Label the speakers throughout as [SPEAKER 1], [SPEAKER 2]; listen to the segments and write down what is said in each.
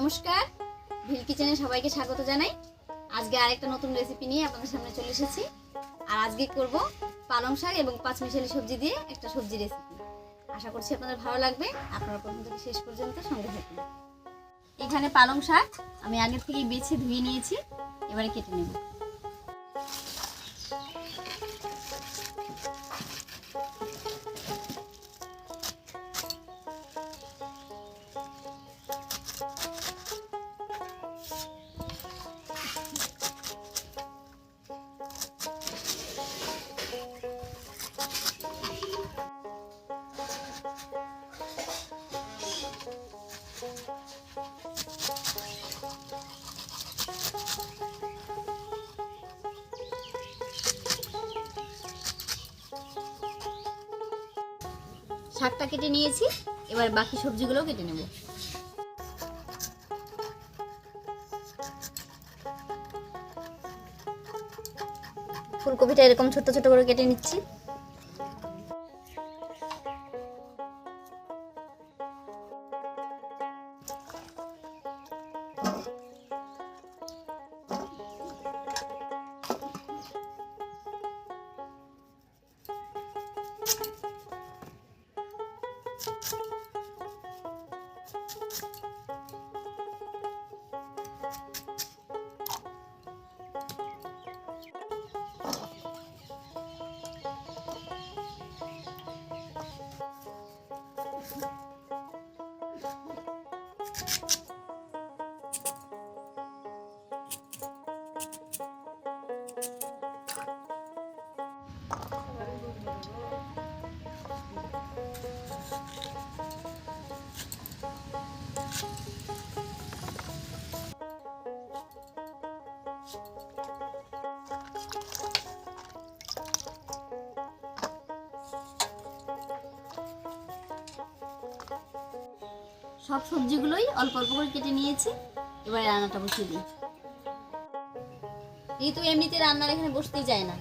[SPEAKER 1] নমস্কার। ভিল কিচেনে সবাইকে স্বাগত জানাই। আজকে আরেকটা নতুন রেসিপি নিয়ে আপনাদের সামনে চলে এসেছি। আর আজকে করব পালং শাক এবং পাঁচমিশালি সবজি দিয়ে একটা সবজি রেসিপি আশা করছি আপনাদের ভালো লাগবে। আপনারা প্রথম থেকে শেষ পর্যন্ত সঙ্গে থাকুন। এখানে পালং শাক আমি আগের থেকেই বেছে ধুয়ে নিয়েছি। এবারে কেটে নেব। শাকটা কেটে নিয়েছি, এবার বাকি সবজিগুলোও কেটে নেব। ফুলকপিটা এরকম ছোট ছোট করে কেটে নিচ্ছি। Thank you. সব সবজিগুলোই অল্প অল্প করে কেটে নিয়েছি। এবারে রান্নাটা বসিয়ে দিই। ঋতু এমনিতে রান্নার এখানে বসতেই যায় না।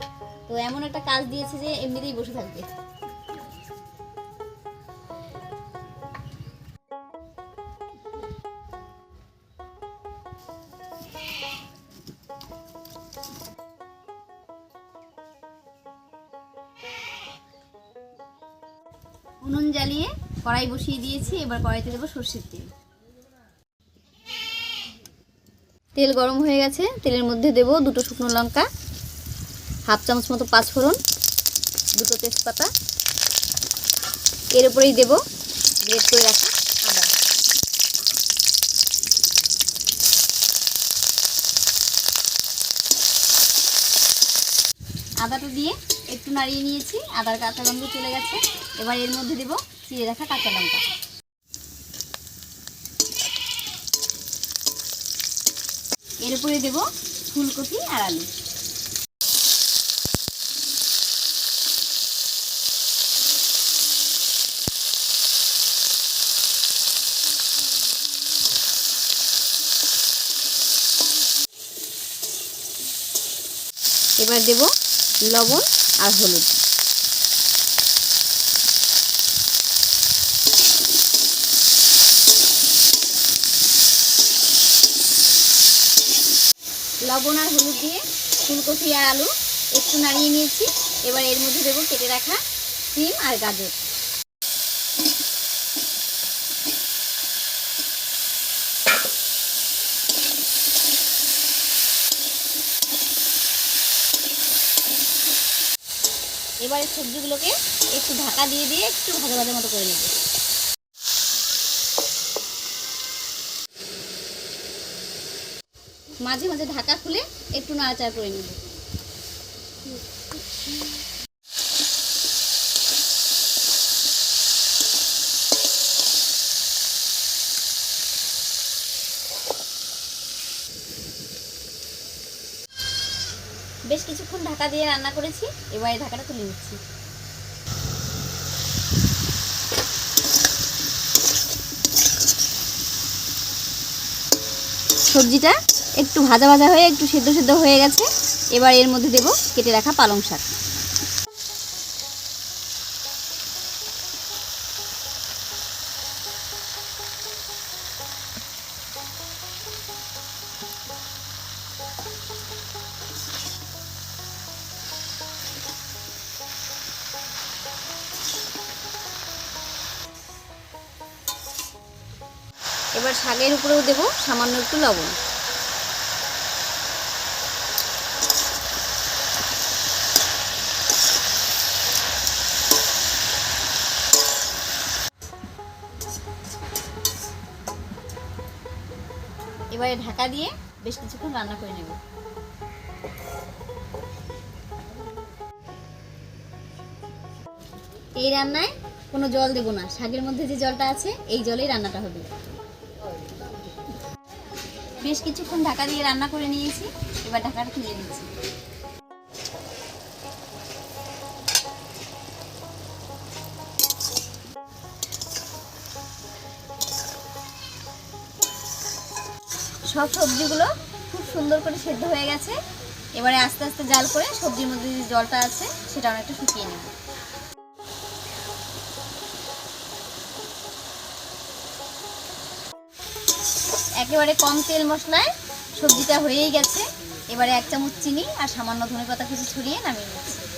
[SPEAKER 1] তো এমন একটা কাজ দিয়েছে যে এমনিতেই বসে থাকবে। উনুন জ্বালিয়ে কড়াই বসিয়ে দিয়েছি, এবার কড়াইতে দেবো সর্ষের তেল। তেল গরম হয়ে গেছে, তেলের মধ্যে দেব দুটো শুকনো লঙ্কা, হাফ চামচ মতো পাঁচফোড়ন, দুটো তেজপাতা। এর উপরেই দেব গ্রেট করে রাখা আদা। আদাটা দিয়ে একটু নাড়িয়ে নিয়েছি, আদার কাঁচা গন্ধ চলে গেছে। এবার এর মধ্যে দেব চিড়ে রাখা কাঁচা লঙ্কা। এর উপরে দেব ফুলকপি আর আলু। এবার দেব লবণ আর হলুদ। লবণ আর হলুদ দিয়ে ফুলকপি আর আলু একটু নাড়িয়ে নিয়েছি। এবার এর মধ্যে দেবো কেটে রাখা সিম আর গাজর। এবারে সবজিগুলোকে একটু ঢাকা দিয়ে দিয়ে একটু ভাজা ভাজা মতো করে নেব। মাঝে মাঝে ঢাকা খুলে একটু নাড়াচাড়া করে নেব। বেশ কিছুক্ষণ ঢাকা দিয়ে রান্না করেছি, এবারে ঢাকাটা তুলে নিচ্ছি। সবজিটা একটু ভাজা ভাজা হয়ে একটু সেদ্ধ সেদ্ধ হয়ে গেছে। এবার এর মধ্যে দেব কেটে রাখা পালং শাক। এবার শাকের উপরেও দেব সামান্য একটু লবণ। এবারে ঢাকা দিয়ে বেশ কিছুক্ষণ রান্না করে নেব। এই রান্নায় কোনো জল দেব না। শাকের মধ্যে যে জলটা আছে, এই জলেই রান্নাটা হবে। বেশ কিছুক্ষণ ঢাকা দিয়ে রান্না করে নিয়েছি। এবার ঢাকাটা খুলে নিচ্ছি। সব সবজিগুলো খুব সুন্দর করে সেদ্ধ হয়ে গেছে। এবারে আস্তে আস্তে জাল করে সবজির মধ্যে যে জলটা আছে, সেটা অনেকটা শুকিয়ে নেব। একেবারে কম তেল মশলায় সবজিটা হয়েই গেছে। এবারে এক চামচ চিনি আর সামান্য ধনে পাতা কিছু ছড়িয়ে নামিয়ে নিচ্ছি।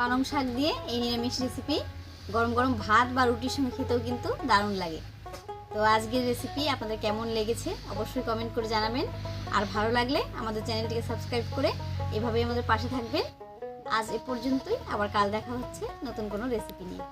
[SPEAKER 1] পালং শাক দিয়ে এই নিরামিষ রেসিপি গরম গরম ভাত বা রুটির সঙ্গে খেতেও কিন্তু দারুণ লাগে। তো আজকের রেসিপি আপনাদের কেমন লেগেছে অবশ্যই কমেন্ট করে জানাবেন। আর ভালো লাগলে আমাদের চ্যানেলটিকে সাবস্ক্রাইব করে এভাবেই আমাদের পাশে থাকবেন। আজ এ পর্যন্তই, আবার কাল দেখা হচ্ছে নতুন কোনো রেসিপি নিয়ে।